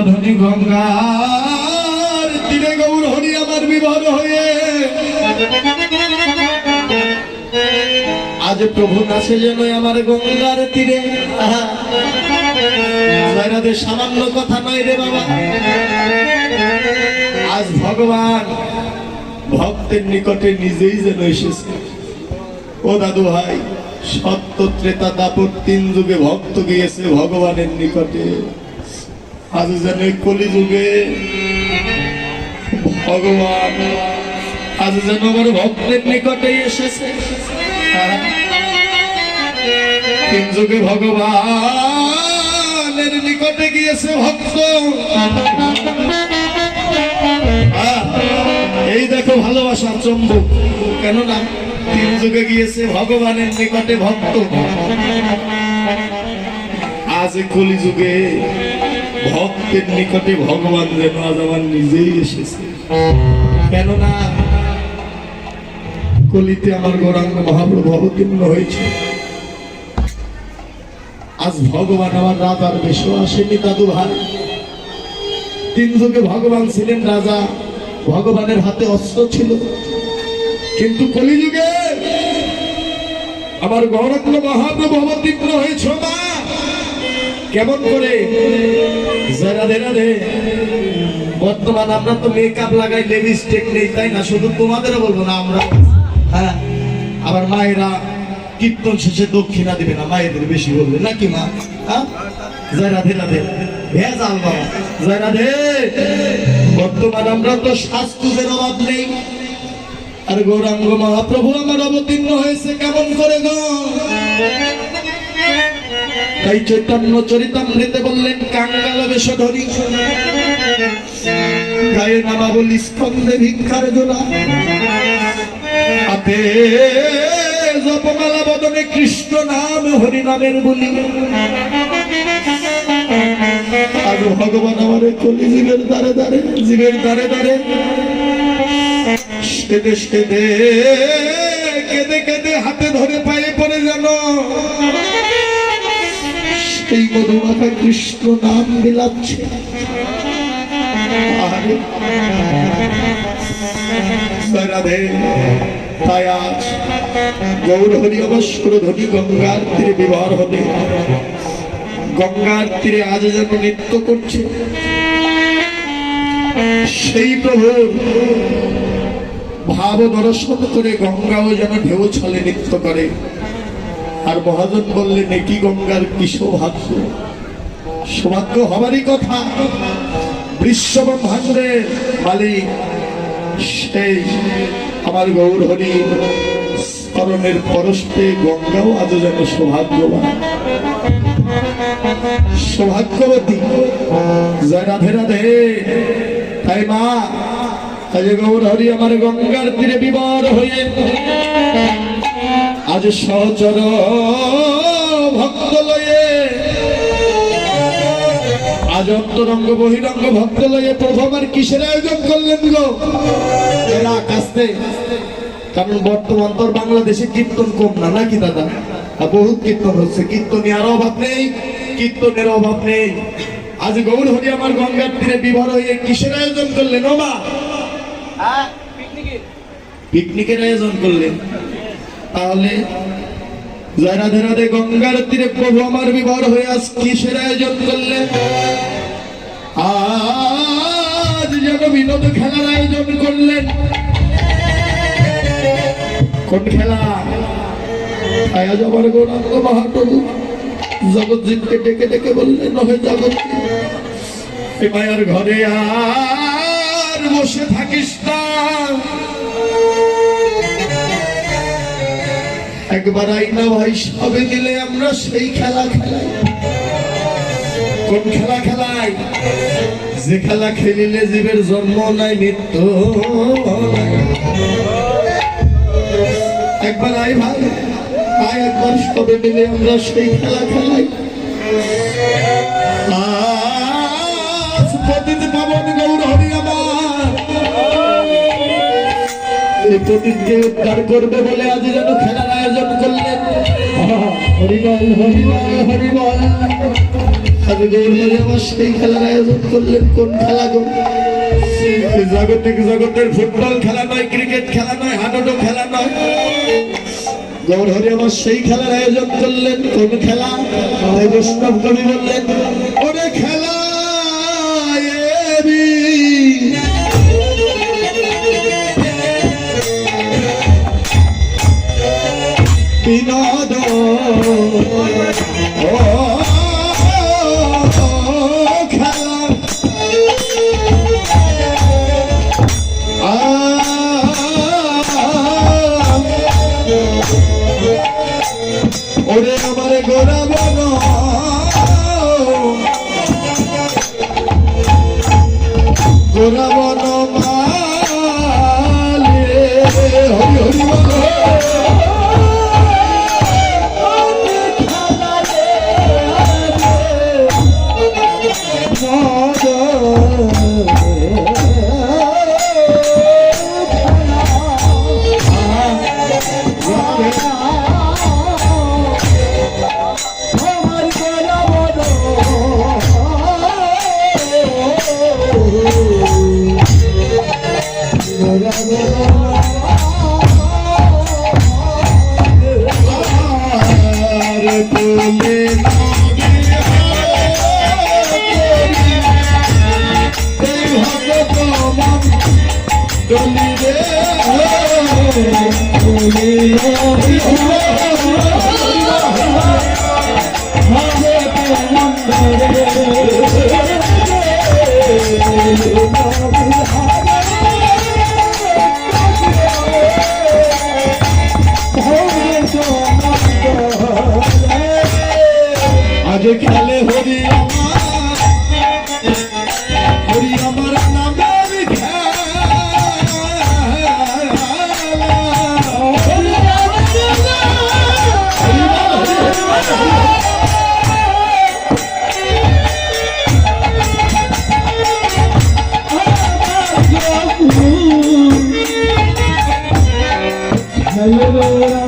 সোনাধনী গঙ্গার তীরে গৌর হরি আমার বিবাহ হয়ে। আজ প্রভু নাচে যেন আমার গঙ্গার তীরে। সামান্য কথা নয় রে বাবা। আজ ভগবান ভক্তের নিকটে নিজেই যেন এসেছে। ও দাদু ভাই, সত্য ত্রেতা দাপট তিন যুগে ভক্ত গিয়েছে ভগবানের নিকটে। আজ যেন এই কলিযুগে ভগবান আজ যেন আমার ভক্তের নিকটে এসেছে। তিন যুগে ভগবানের নিকটে গিয়েছে ভক্ত। এই দেখো ভালোবাসার চম্বুক কেননা তিন যুগে গিয়েছে ভগবানের নিকটে ভক্ত। আজ কলি যুগে ভক্তের নিকটে ভগবান যেন আজ আমার নিজেই এসেছে। কেননা কলিতে আমার গৌরাঙ্গ মহাপ্রভু অবতীর্ণ হয়েছে। আজ ভগবান আমার রাজার বেশও আসেনি দাদু ভাই। তিন যুগে ভগবান ছিলেন রাজা, ভগবানের হাতে অস্ত্র ছিল। কিন্তু কলিযুগে আমার গৌরাঙ্গ মহাপ্রভু অবতীর্ণ হয়েছ মা। কেমন করে রাধে রাধে বর্তমান আমরা তো মেকআপ লাগাই লিপস্টিক নেই, তাই না? শুধু তোমাদেরও বলব না, আমরা হ্যাঁ আবার মায়েরা কীর্তন শেষে দক্ষিণা দিবে না, মায়েদের বেশি বলবে। নাকি মা? হ্যাঁ? জয় রাধে রাধে। ভেজাল বাবা। জয় রাধে। বর্তমান আমরা তো শাস্ত্রের অভাব নেই। আর গৌরাঙ্গ মহাপ্রভু আমার অবতীর্ণ হয়েছে, কেমন করে গো? তাই চৈতন্য চরিতামৃতে বললেন, কাঙ্গাল বেশধরী গায়ে নামা বলি স্কন্দে ভিক্ষার জোড়া। জপমালা বদনে কৃষ্ণ নাম হরি নামের বলি। ভগবান আমার কলি জীবের দ্বারে দ্বারে, জীবের দ্বারে দ্বারে। সেদে সেদে কেঁদে কেঁদে হাতে ধরে পায়ে মধুমাখা কৃষ্ণ নাম বিলাচ্ছে তাই আজ গৌর হরি অবস্কর ধনী গঙ্গার তীরে বিবাহ হবে গঙ্গার তীরে আজ যেন নৃত্য করছে। সেই প্রভু ভাব দর্শন করে গঙ্গাও যেন ঢেউ ছলে নৃত্য করে। আর মহাজন বললেন একই গঙ্গার কি সৌভাগ্য? সৌভাগ্য হবারই কথা। বিশ্ব ব্রহ্মাণ্ডের মালিক সেই আমার গৌর হরি। স্মরণের পরশে গঙ্গাও আজও যেন সৌভাগ্যবান। সৌভাগ্যবতী, জয় রাধে রাধে। তাই মা আজ গৌর হরি আমার গঙ্গার তীরে বিবার হয়ে আজ সহচর ভক্ত লয়ে আজ অন্তরঙ্গ বহিরঙ্গ ভক্ত লয়ে প্রভু আমার কিসের আয়োজন করলেন গো? এরা কাস্তে কারণ বর্তমান তোর বাংলাদেশে কীর্তন কম না নাকি দাদা? আর বহুত কীর্তন হচ্ছে কীর্তনের অভাব নেই কীর্তনের অভাব নেই। আজ গৌর হরি আমার গঙ্গার তীরে বিভর হয়ে কিসের আয়োজন করলেন ও মা? পিকনিকের আয়োজন করলেন। তাহলে রাধে রাধে গঙ্গার তীরে প্রভু আমার বিবাহ হয়ে আজ কিসের আয়োজন করলেন আজ যেন বিনোদ খেলার আয়োজন করলেন কোন খেলা? আমার গৌরাঙ্গ মহাপ্রভু। জগৎজিৎকে ডেকে ডেকে বললেন নহে জগৎ। মায়ার ঘরে আর বসে থাকিস না। একবার আইনা ভাই সবে মিলে আমরা সেই খেলা খেলাই। কোন খেলা খেলাই? যে খেলা খেলিলে জীবের জন্ম নাই, মৃত্যু। একবার আই ভাই, আয় একবার সবে মিলে আমরা সেই খেলা খেলাই। আজ পতিত পাবন এই পতিতকে উদ্ধার করবে বলে আজ যেন খেলার আয়োজন করলেন। হরিবল হরিবল হরিবল। আজ গৌর আমার সেই খেলার আয়োজন করলেন। কোন খেলা গো? জাগতিক জগতের ফুটবল খেলা নয় ক্রিকেট খেলা নয় হাডুডু খেলা নয়। গৌর হরি আমার সেই খেলার আয়োজন করলেন কোন খেলা? বৈষ্ণব কবি বললেন ওরে খেলা বিনোদ ওরে আমার গোরা বন গোরা বন মালে আজ ওরে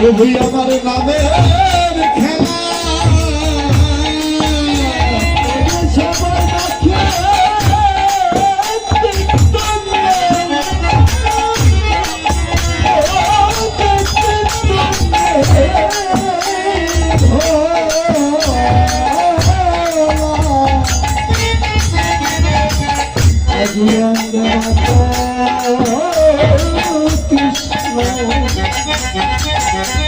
প্রভু আমার নামের খেলা। Hari Yeah, yeah, yeah, yeah.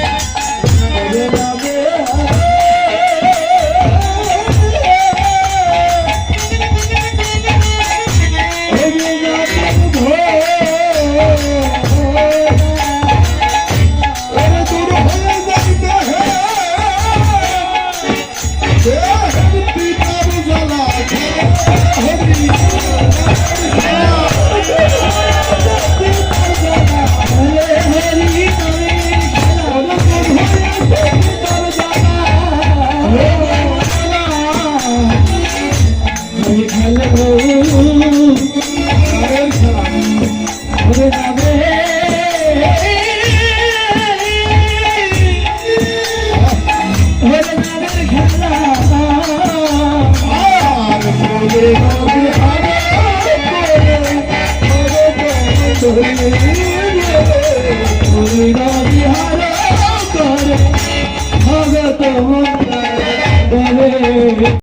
ধরে